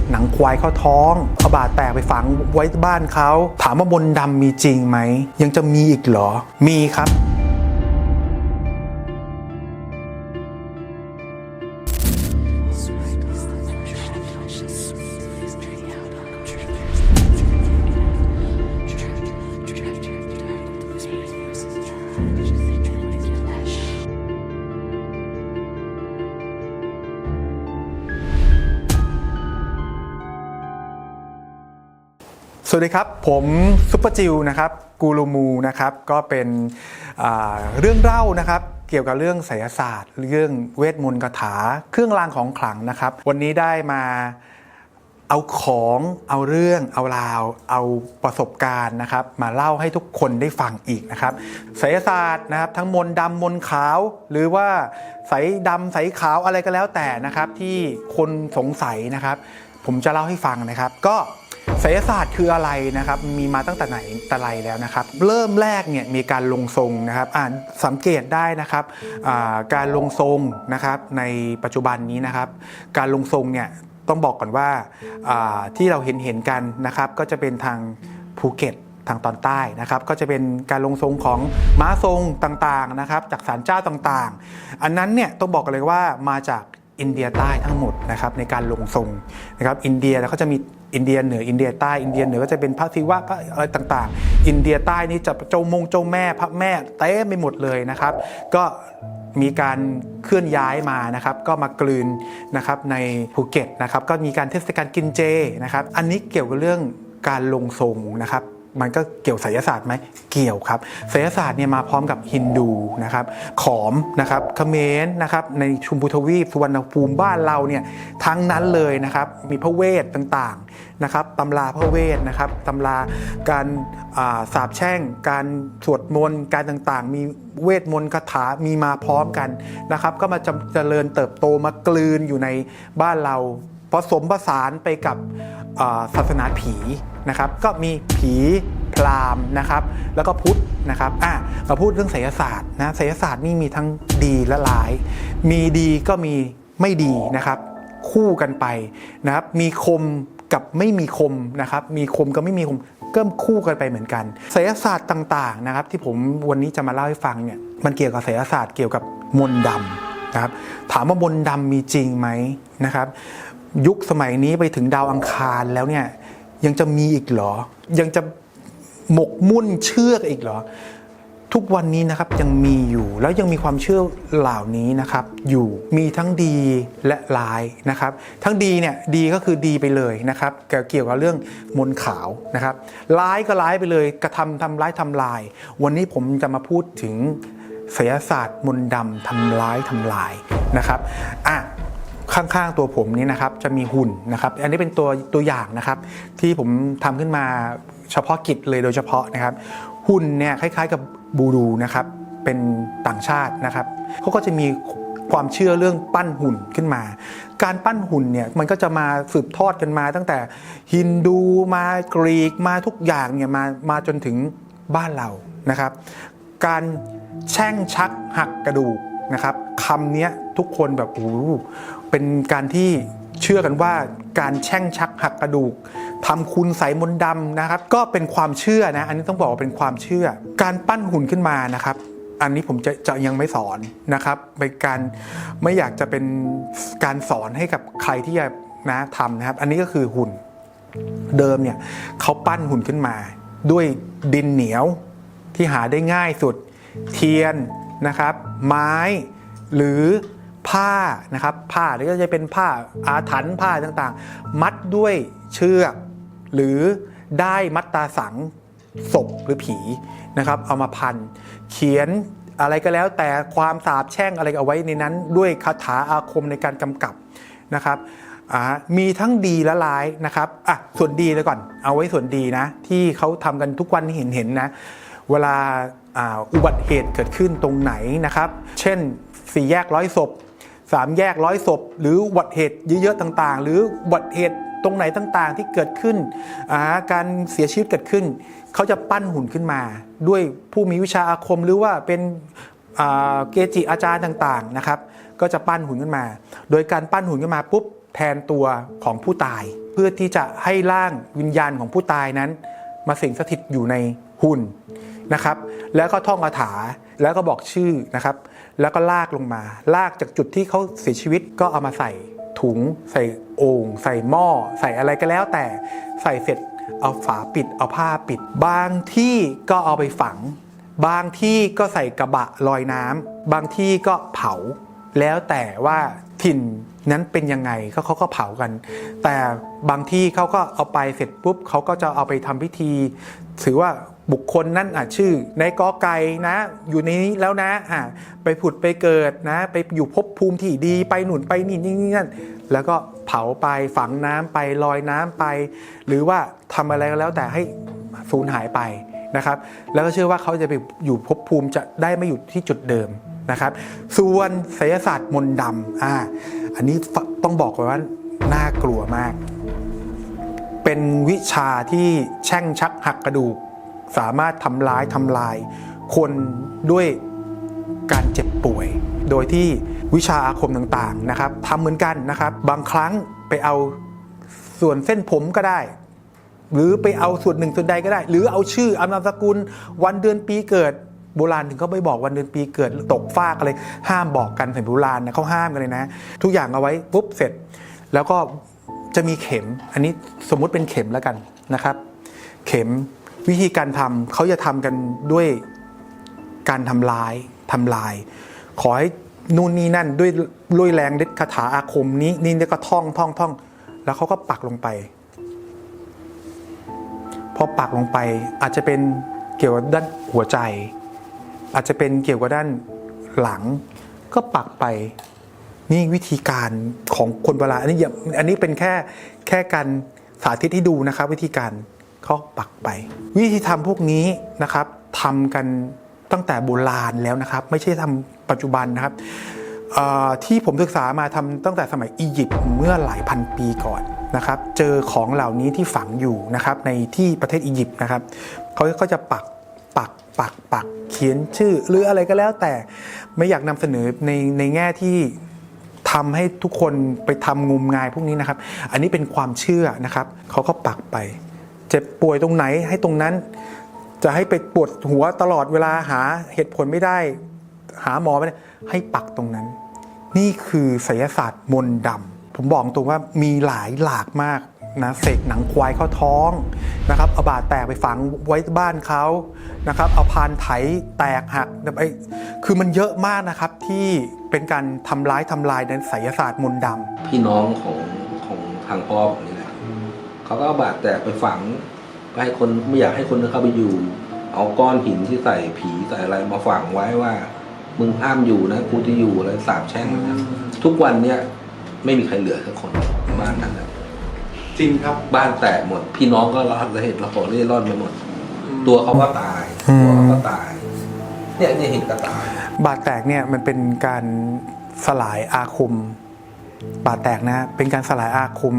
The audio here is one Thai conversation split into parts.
กหนังควายเข้าท้องเอาบาดแตกไปฝังไว้บ้านเขา ถามว่ามนต์ดำมีจริงไหม ยังจะมีอีกเหรอ มีครับ วัสดีครับ ผมซุปเปอร์จิวนะครับกูรูมูนะครับก็เป็นเรื่องเล่านะครับเกี่ยวกับเรื่องไสยศาสตร์ เรื่องเวทมนต์คาถา เครื่องรางของขลังนะครับ วันนี้ได้มาเอาของเอาเรื่องเอาราว เอาประสบการณ์นะครับ มาเล่าให้ทุกคนได้ฟังอีกนะครับไสยศาสตร์นะครับ ทั้งมนต์ดำมนต์ขาว หรือว่าใสดำใสขาวอะไรก็แล้วแต่นะครับ ที่คนสงสัยนะครับ ผมจะเล่าให้ฟังนะครับ ก็ ไสยศาสตร์คืออะไรนะครับมีมาตั้งแต่ไหนแต่ไรแล้วนะครับเริ่มแรกเนี่ยมีการลงทรงนะครับอ่านสังเกตได้นะครับการลงทรงนะครับในปัจจุบันนี้นะครับ การลงทรงเนี่ยต้องบอกก่อนว่าที่เราเห็นเห็นกันนะครับก็จะเป็นทางภูเก็ตทางตอนใต้นะครับก็จะเป็นการลงทรงของม้าทรงต่างๆนะครับจากศาลเจ้าต่างๆ อันนั้นเนี่ยต้องบอกเลยว่ามาจากอินเดียใต้ทั้งหมดนะครับในการลงทรงนะครับอินเดียแล้วก็จะมี อินเดียเหนืออินเดียใต้อินเดียเหนือก็จะเป็นพระศิวะพระอะไรต่างๆ อินเดียใต้นี่จะเจ้ามงเจ้าแม่พระแม่เต็มไปหมดเลยนะครับ ก็มีการเคลื่อนย้ายมานะครับก็มากลืนนะครับในภูเก็ตนะครับก็มีการเทศกาลกินเจนะครับอันนี้เกี่ยวกับเรื่องการลงทรงนะครับ มันก็เกี่ยวไสยศาสตร์ไหมเกี่ยวครับไสยศาสตร์เนี่ยมาพร้อมกับฮินดูนะครับขอมนะครับเขมรนะครับในชุมพูทวีปสุวรรณภูมิบ้านเราเนี่ยทั้งนั้นเลยนะครับมีพระเวทต่างๆนะครับตำราพระเวทนะครับตำราการาสาบแช่ง การสวดมนต์การต่างๆ มีเวทมนต์คาถามีมาพร้อมกันนะครับ ก็มาจเจริญเติบโตมากลืนอยู่ในบ้านเรา ผสมผสานไปกับศาสนาผีนะครับ ก็มีผีพราหมณ์นะครับ แล้วก็พุทธนะครับอะมาพูดเรื่องไสยศาสตร์นะไสยศาสตร์นี่มีทั้งดีและร้าย มีดีก็มีไม่ดีนะครับ คู่กันไปนะครับ มีคมกับไม่มีคมนะครับ มีคมกับไม่มีคมก็คู่กันไปเหมือนกันไสยศาสตร์ต่างๆนะครับ ที่ผมวันนี้จะมาเล่าให้ฟังเนี่ยมันเกี่ยวกับไสยศาสตร์เกี่ยวกับมนต์ดำนะครับถามว่ามนต์ดำมีจริงไหมนะครับ ยุคสมัยนี้ไปถึงดาวอังคารแล้วเนี่ยยังจะมีอีกเหรอ ยังจะหมกมุ่นเชื่ออีกเหรอ ทุกวันนี้นะครับยังมีอยู่แล้วยังมีความเชื่อเหล่านี้นะครับอยู่มีทั้งดีและร้ายนะครับ ทั้งดีเนี่ยดีก็คือดีไปเลยนะครับเกี่ยวกับเรื่องมนขาวนะครับร้ายก็ร้ายไปเลย กระทำทำร้ายทำลาย วันนี้ผมจะมาพูดถึงไสยศาสตร์มนต์ดำทำร้ายทำลายนะครับอะ ข้างๆตัวผมนี้นะครับจะมีหุ่นนะครับ อันนี้เป็นตัวตัวอย่างนะครับ ที่ผมทำขึ้นมาเฉพาะกิจเลยโดยเฉพาะนะครับ หุ่นเนี่ยคล้ายๆกับบูดูนะครับเป็นต่างชาตินะครับเขาก็จะมีความเชื่อเรื่องปั้นหุ่นขึ้นมา การปั้นหุ่นเนี่ยมันก็จะมาสืบทอดกันมาตั้งแต่ฮินดูมากรีกมาทุกอย่างเนี่ยมามาจนถึงบ้านเรานะครับ การแช่งชักหักกระดูกนะครับคำนี้ทุกคนแบบโอ้โห เป็นการที่เชื่อกันว่าการแช่งชักหักกระดูกทำคุณใสมนต์ดำนะครับ ก็เป็นความเชื่อนะ อันนี้ต้องบอกว่าเป็นความเชื่อ การปั้นหุ่นขึ้นมานะครับอันนี้ผมจะจะยังไม่สอนนะครับเป็นการไม่อยากจะเป็นการสอนให้กับใครที่จะนะทำนะครับ อันนี้ก็คือหุ่นเดิมเนี่ยเขาปั้นหุ่นขึ้นมา ด้วยดินเหนียวที่หาได้ง่ายสุดเทียนนะครับ ไม้หรือ ผ้านะครับผ้าหรือก็จะเป็นผ้าอาถรรพ์ผ้าต่างๆ มัดด้วยเชือก หรือได้มัดตาสังศพหรือผีนะครับ เอามาพัน เขียนอะไรก็แล้วแต่ความสาบแช่งอะไรเอาไว้ในนั้น ด้วยคาถาอาคมในการกำกับนะครับมีทั้งดีและร้ายนะครับอะส่วนดีเลยก่อน เอาไว้ส่วนดีนะ ที่เขาทำกันทุกวันเห็นเห็นนะ เวลาอุบัติเหตุเกิดขึ้นตรงไหนนะครับ เช่นสี่แยกร้อยศพ สามแยกร้อยศพ หรืออุบัติเหตุเยอะๆต่างๆ หรืออุบัติเหตุตรงไหนต่างๆ ที่เกิดขึ้นาการเสียชีวิตเกิดขึ้น เขาจะปั้นหุ่นขึ้นมา ด้วยผู้มีวิชาอาคมหรือว่าเป็นเกจิอาจารย์ต่างๆนะครับ ก็จะปั้นหุ่นขึ้นมา โดยการปั้นหุ่นขึ้นมาปุ๊บแทนตัวของผู้ตาย เพื่อที่จะให้ร่างวิญญาณของผู้ตายนั้น มาสิงสถิตอยู่ในหุ่นนะครับ แล้วก็ท่องคาถาแล้วก็บอกชื่อนะครับ แล้วก็ลากลงมา ลากจากจุดที่เขาเสียชีวิตก็เอามาใส่ถุง ใส่โอ่งใส่หม้อ ใส่อะไรก็แล้วแต่ใส่เสร็จเอาฝาปิดเอาผ้าปิด บางที่ก็เอาไปฝัง บางที่ก็ใส่กระบะลอยน้ำบางที่ก็เผา แล้วแต่ว่าถิ่นนั้นเป็นยังไงก็เขาก็เผากัน แต่บางที่เขาก็เอาไปเสร็จปุ๊บเขาก็จะเอาไปทำพิธี ถือว่า บุคคลนั้นอะชื่อในกอไก่นะ อยู่ในนี้แล้วนะอะไปผุดไปเกิดนะ ไปอยู่ภพภูมิที่ดีไปหนุนไปนี่นี่นั่นแล้วก็เผาไปฝังน้ำไปลอยน้ำไป หรือว่าทำอะไรก็แล้วแต่ให้สูญหายไปนะครับ แล้วก็เชื่อว่าเขาจะไปอยู่ภพภูมิจะได้ไม่อยู่ที่จุดเดิมนะครับ ส่วนไสยศาสตร์มนต์ดำอ่าอันนี้ต้องบอกก่อนว่าน่ากลัวมาก เป็นวิชาที่แช่งชักหักกระดูก สามารถทำร้ายทำลาย คนด้วยการเจ็บป่วย โดยที่วิชาอาคมต่างๆนะครับทำเหมือนกันนะครับ บางครั้งไปเอาส่วนเส้นผมก็ได้ หรือไปเอาส่วนหนึ่งส่วนใดก็ได้ หรือเอาชื่ออานามสกุล วันเดือนปีเกิดโบราณถึงเขาไม่บอกวันเดือนปีเกิดตกฟากอะไรห้ามบอกกันสมัยโบราณนะเขาห้ามกันเลยนะ ทุกอย่างเอาไว้ปุ๊บเสร็จ แล้วก็จะมีเข็ม อันนี้สมมุติเป็นเข็มแล้วกันนะครับ เข็ม วิธีการทำเขาจะทำกันด้วยการทำลายทำลาย ขอให้นู่นนี่นั่นด้วยด้วยแรงฤทธิ์คาถาอาคมนี้นี่ก็ท่องท่องท่องแล้วเขาก็ปักลงไปพอปักลงไปอาจจะเป็นเกี่ยวกับด้านหัวใจ อาจจะเป็นเกี่ยวกับด้านหลัง ก็ปักไปนี่วิธีการของคนโบราณอันนี้อันนี้เป็นแค่แค่การสาธิตให้ดูนะครับวิธีการ เขาปักไป วิธีทำพวกนี้นะครับทำกันตั้งแต่โบราณแล้วนะครับ ไม่ใช่ทำปัจจุบันนะครับที่ผมศึกษามาทำตั้งแต่สมัยอียิปต์เมื่อหลายพันปีก่อนนะครับ เจอของเหล่านี้ที่ฝังอยู่นะครับในที่ประเทศอียิปต์นะครับเขาก็จะปักปักปักปักเขียนชื่อหรืออะไรก็แล้วแต่ไม่อยากนำเสนอในในแง่ที่ทำให้ทุกคนไปทำงมงายพวกนี้นะครับ อันนี้เป็นความเชื่อนะครับเขาก็ปักไป จ็บป่วยตรงไหนให้ตรงนั้น จะให้ไปปวดหัวตลอดเวลาหาเหตุผลไม่ได้ หาหมอไม่ได้ให้ปักตรงนั้น นี่คือไสยศาสตร์มนต์ดำผมบอกตรงว่ามีหลายหลากมากนะเสกหนังควายเข้าท้องนะครับเอาบาดแตกไปฝังไว้บ้านเขานะครับเอาพานไถแตกหักไอ้คือมันเยอะมากนะครับที่เป็นการทำร้ายทำลายในไสยศาสตร์มนต์ดำพี่น้องของของทางพ่อผมนี่แหละ เขาก็เอาบาดแตกไปฝังไปให้คนไม่อยากให้คนเข้าไปอยู่ เอาก้อนหินที่ใส่ผีใส่อะไรมาฝังไว้ว่า มึงห้ามอยู่นะกูจะอยู่อะไรสาบแช่งนะทุกวันเนี้ยไม่มีใครเหลือสักคนบ้านนั้นนะจริงครับ บ้านแตกหมด พี่น้องก็ระเหตุระหอเร่ร่อนไปหมด ตัวเขาก็ตายอืมตัวเขาก็ตาย เนี่ยเนี่ยเห็นก็ตาย บาดแตกเนี่ยมันเป็นการสลายอาคม บาดแตกนะเป็นการสลายอาคม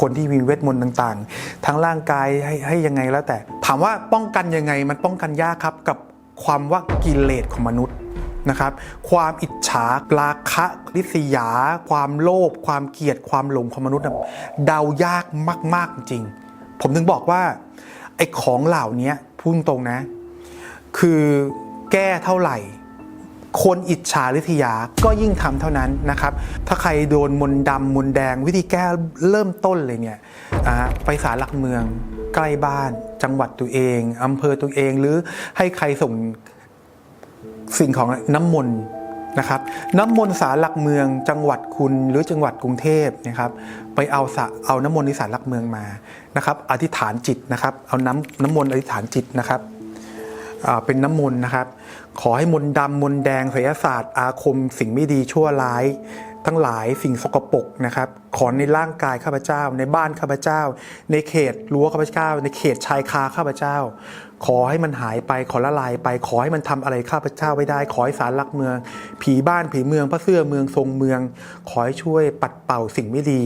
คนที่มีเวทมนต์ต่างๆ ทั้งร่างกายให้ให้ยังไงแล้วแต่ ถามว่าป้องกันยังไงมันป้องกันยากครับกับความว่ากิเลสของมนุษย์นะครับ ความอิจฉาราคะริษยา ความโลภความเกลียดความหลงของมนุษย์เดายากมาก ๆ จริง ผมถึงบอกว่าไอ้ของเหล่านี้พูดตรงนะ คือแก้เท่าไหร่ คนอิจฉาริษยาก็ยิ่งทำเท่านั้นนะครับ ถ้าใครโดนมนต์ดำมนแดงวิธีแก้เริ่มต้นเลยเนี่ยไปศาลหลักเมือง ใกล้บ้าน จังหวัดตัวเองอำเภอตัวเองหรือให้ใครส่งสิ่งของน้ำมนต์นะครับน้ำมนต์ศาลหลักเมืองจังหวัดคุณหรือจังหวัดกรุงเทพนะครับไปเอาสะเอาน้ำมนต์ที่ศาลหลักเมืองมานะครับอธิษฐานจิตนะครับ เอาน้ำน้ำมนต์อธิษฐานจิตนะครับเป็นน้ำมนต์นะครับ ขอให้มนดำมนแดงไสยศาสตร์ อาคม สิ่งไม่ดีชั่วร้าย ทั้งหลายสิ่งสกปรกนะครับ ขอในร่างกายข้าพเจ้า ในบ้านข้าพเจ้า ในเขตรั้วข้าพเจ้า ในเขตชายคาข้าพเจ้า ขอให้มันหายไปขอละลายไป ขอให้มันทำอะไรข้าพเจ้าไว้ได้ ขอให้สารหลักเมือง ผีบ้านผีเมืองพระเสื้อเมืองทรงเมือง ขอให้ช่วยปัดเป่าสิ่งไม่ดี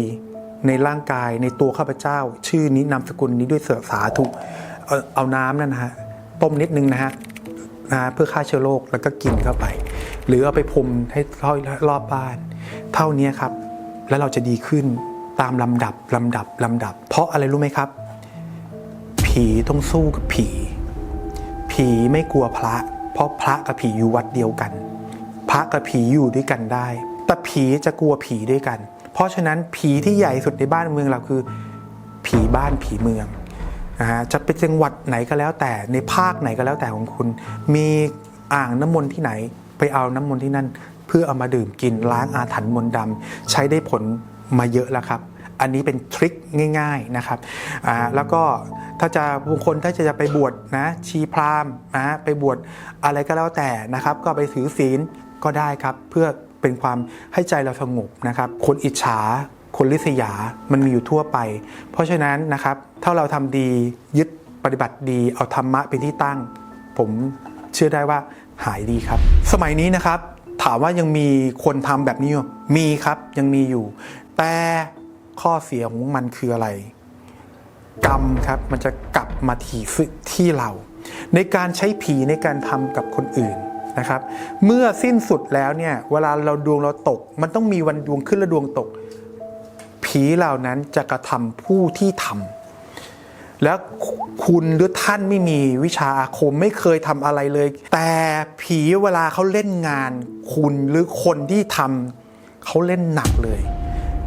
ในร่างกายในตัวข้าพเจ้า ชื่อนี้นามสกุลนี้ด้วยเสือสาธุเอาเอาน้ำนั่นนะฮะต้มนิดนึงนะฮะ นะเพื่อฆ่าเชื้อโรคแล้วก็กินเข้าไป หรือเอาไปพรมให้รอบบ้าน เท่านี้ครับ แล้วเราจะดีขึ้นตามลำดับลำดับลำดับ เพราะอะไรรู้ไหมครับ ผีต้องสู้กับผี ผีไม่กลัวพระ เพราะพระกับผีอยู่วัดเดียวกัน พระกับผีอยู่ด้วยกันได้ แต่ผีจะกลัวผีด้วยกัน เพราะฉะนั้นผีที่ใหญ่สุดในบ้านเมืองเราคือ ผีบ้านผีเมือง นะฮะจะเป็นจังหวัดไหนก็แล้วแต่ในภาคไหนก็แล้วแต่ของคุณ มีอ่างน้ำมนต์ที่ไหน ไปเอาน้ำมนต์ที่นั่น เพื่อเอามาดื่มกินล้างอาถรรพ์มนต์ดำใช้ได้ผลมาเยอะแล้วครับ อันนี้เป็นทริคง่าย ๆนะครับอ่าแล้วก็ถ้าจะบางคนถ้าจะไปบวชนะชีพราหมณ์นะไปบวชอะไรก็แล้วแต่นะครับ ก็ไปถือศีลก็ได้ครับเพื่อเป็นความให้ใจเราสงบนะครับ คนอิจฉา คนลิษยา มันมีอยู่ทั่วไป เพราะฉะนั้นนะครับถ้าเราทำดียึดปฏิบัติดีเอาธรรมะเป็นที่ตั้ง ผมเชื่อได้ว่าหายดีครับ สมัยนี้นะครับ ถามว่ายังมีคนทำแบบนี้มีครับยังมีอยู่ แต่ข้อเสียของมันคืออะไร กรรมครับมันจะกลับมาที่ที่เรา ในการใช้ผีในการทำกับคนอื่นนะครับ เมื่อสิ้นสุดแล้วเนี่ยเวลาเราดวงเราตก มันต้องมีวันดวงขึ้นและดวงตก ผีเหล่านั้นจะกระทำผู้ที่ทำแล้วคุณหรือท่านไม่มีวิชาอาคมไม่เคยทำอะไรเลย แต่ผีเวลาเขาเล่นงาน คุณหรือคนที่ทำเขาเล่นหนักเลย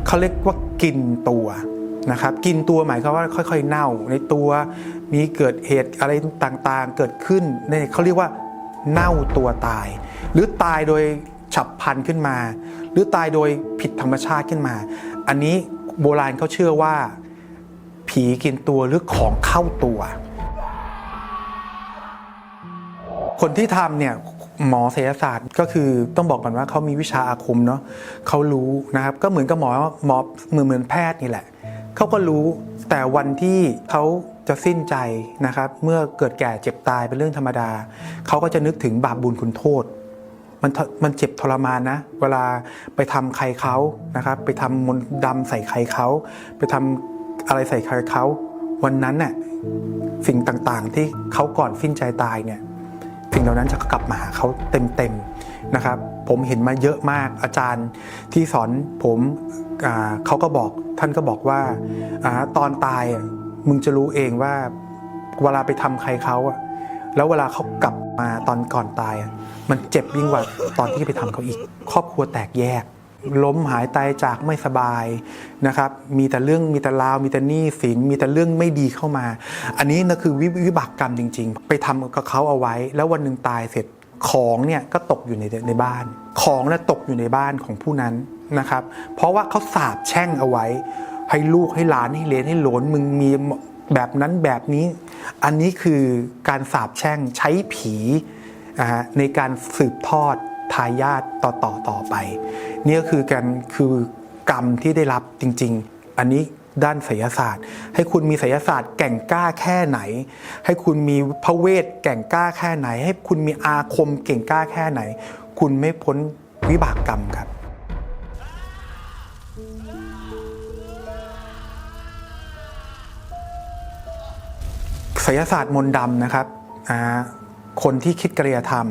เขาเรียกว่ากินตัวนะครับกินตัวหมายความว่าค่อย ๆ เน่า ในตัวมีเกิดเหตุอะไรต่างๆ เกิดขึ้นในเขาเรียกว่าเน่าตัวตาย หรือตายโดยฉับพลันขึ้นมา หรือตายโดยผิดธรรมชาติขึ้นมา อันนี้ โบราณเขาเชื่อว่า ผีกินตัวหรือของเข้าตัว คนที่ทำเนี่ยหมอศิลศาสตร์ก็คือต้องบอกก่อนว่าเขามีวิชาอาคมเนาะเขารู้นะครับ ก็เหมือนกับหมอหมอเหมือนเหมือนแพทย์นี่แหละเขาก็รู้แต่วันที่เขาจะสิ้นใจนะครับ เมื่อเกิดแก่เจ็บตายเป็นเรื่องธรรมดา เขาก็จะนึกถึงบาปบุญคุณโทษ มันมันเจ็บทรมานนะ เวลาไปทำใครเขานะครับ ไปทำมนต์ดำใส่ใครเขาไปทำอะไรใส่ใครเขาวันนั้นน่ะสิ่งต่างๆที่เขาก่อนสิ้นใจตายเนี่ยสิ่งเหล่านั้นจะกลับมาหาเขาเต็มๆนะครับ ผมเห็นมาเยอะมากอาจารย์ที่สอนผมเขาก็บอกท่านก็บอกว่าอตอนตายมึงจะรู้เองว่าเวลาไปทำใครเขาอะ แล้วเวลาเขากลับมาตอนก่อนตาย มันเจ็บยิ่งกว่าตอนที่ไปทำเขาอีก ครอบครัวแตกแยก ล้มหายตายจากไม่สบายนะครับ มีแต่เรื่องมีแต่ราว มีแต่หนี้สิน มีแต่เรื่องไม่ดีเข้ามา อันนี้นะคือวิวิบากกรรมจริง ๆ ไปทำกับเขาเอาไว้ แล้ววันหนึ่งตายเสร็จของเนี่ยก็ตกอยู่ในในบ้าน ของเนี่ยตกอยู่ในบ้านของผู้นั้นนะครับ เพราะว่าเขาสาบแช่งเอาไว้ ให้ลูกให้หลานให้เลนให้หลนมึงมีแบบนั้นแบบนี้ อันนี้คือการสาบแช่งใช้ผีในการสืบทอดทายาทต่อต่อต่อไป นี่ก็คือการคือกรรมที่ได้รับจริง ๆ อันนี้ด้านไสยศาสตร์ ให้คุณมีไสยศาสตร์แก่งกล้าแค่ไหน ให้คุณมีพระเวทแก่งกล้าแค่ไหน ให้คุณมีอาคมเก่งกล้าแค่ไหน คุณไม่พ้นวิบากกรรมครับ ไสยศาสตร์มนต์ดำนะครับคนที่คิดกริยธรรม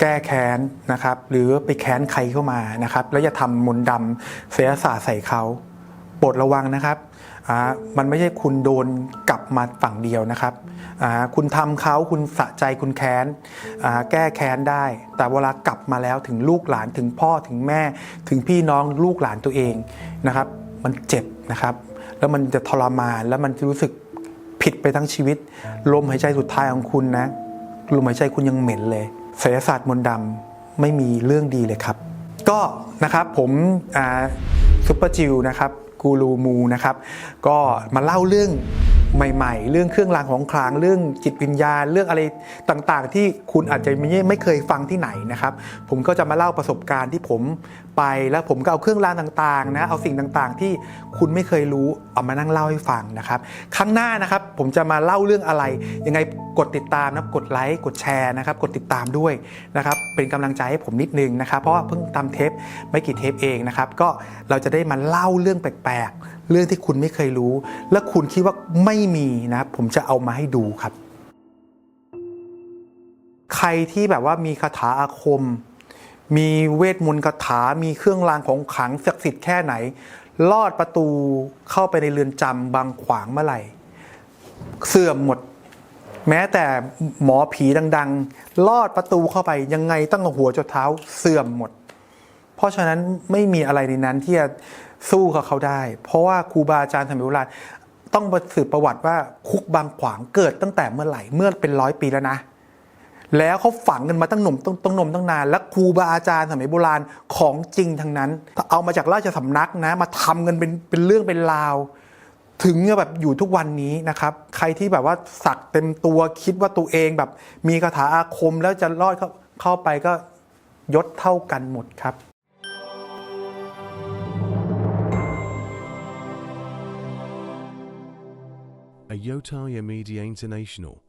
แก้แค้นนะครับ หรือไปแค้นใครเข้ามานะครับ แล้วจะทำมนต์ดำไสยศาสตร์ใส่เขาโปรดระวังนะครับมันไม่ใช่คุณโดนกลับมาฝั่งเดียวนะครับ คุณทำเขาคุณสะใจคุณแค้น แก้แค้นได้ แต่เวลากลับมาแล้วถึงลูกหลานถึงพ่อถึงแม่ ถึงพี่น้องลูกหลานตัวเองนะครับ มันเจ็บนะครับ แล้วมันจะทรมานแล้วมันจะรู้สึก ผิดไปทั้งชีวิต ลมหายใจสุดท้ายของคุณนะ ลมหายใจคุณยังเหม็นเลยไสยศาสตร์มนต์ดำไม่มีเรื่องดีเลยครับ ก็นะครับผมซุปเปอร์จิวนะครับกูรูมูนะครับ ก็มาเล่าเรื่อง ใหม่ ๆ เรื่องเครื่องรางของขลังเรื่องจิตวิญญาณ เรื่องอะไรต่างๆ ที่คุณอาจจะไม่ไม่เคยฟังที่ไหนนะครับ ผมก็จะมาเล่าประสบการณ์ที่ผมไปแล้วผมก็เอาเครื่องรางต่างๆนะเอาสิ่งต่างๆ ที่คุณไม่เคยรู้เอามานั่งเล่าให้ฟังนะครับ ครั้งหน้านะครับผมจะมาเล่าเรื่องอะไร ยังไงกดติดตามนะกดไลค์กดแชร์นะครับ กดติดตามด้วยนะครับเป็นกำลังใจให้ผมนิดนึงนะครับ เพราะว่าเพิ่งทำเทปไม่กี่เทปเองนะครับ ก็เราจะได้มาเล่าเรื่องแปลกๆ เรื่องที่คุณไม่เคยรู้ และคุณคิดว่าไม่มีนะผมจะเอามาให้ดูครับ ใครที่แบบว่ามีคาถาอาคม มีเวทมนต์คาถา มีเครื่องรางของขลังศักดิ์สิทธิ์แค่ไหน ลอดประตูเข้าไปในเรือนจำบางขวางเมื่อไหร่ เสื่อมหมด แม้แต่หมอผีดัง ๆ ลอดประตูเข้าไปยังไงตั้งแต่หัวจนเท้าเสื่อมหมด เพราะฉะนั้นไม่มีอะไรในนั้นที่จะ สู้กับเขาได้ เพราะว่าครูบาอาจารย์สมัยโบราณต้องมาสืบประวัติว่าคุกบางขวางเกิดตั้งแต่เมื่อไหร่เมื่อเป็นร้อยปีแล้วนะ แล้วเขาฝังกันมาตั้งหนุ่มตั้งตั้งนมตั้งนาน และครูบาอาจารย์สมัยโบราณของจริงทั้งนั้น เอามาจากราชสำนักนะ มาทำกันเป็นเป็นเรื่องเป็นราว ถึงแบบอยู่ทุกวันนี้นะครับ ใครที่แบบว่าสักเต็มตัวคิดว่าตัวเองแบบ มีคาถาอาคมแล้วจะรอดเข้าเข้าไปก็ยศเท่ากันหมดครับ Yotaya Media International.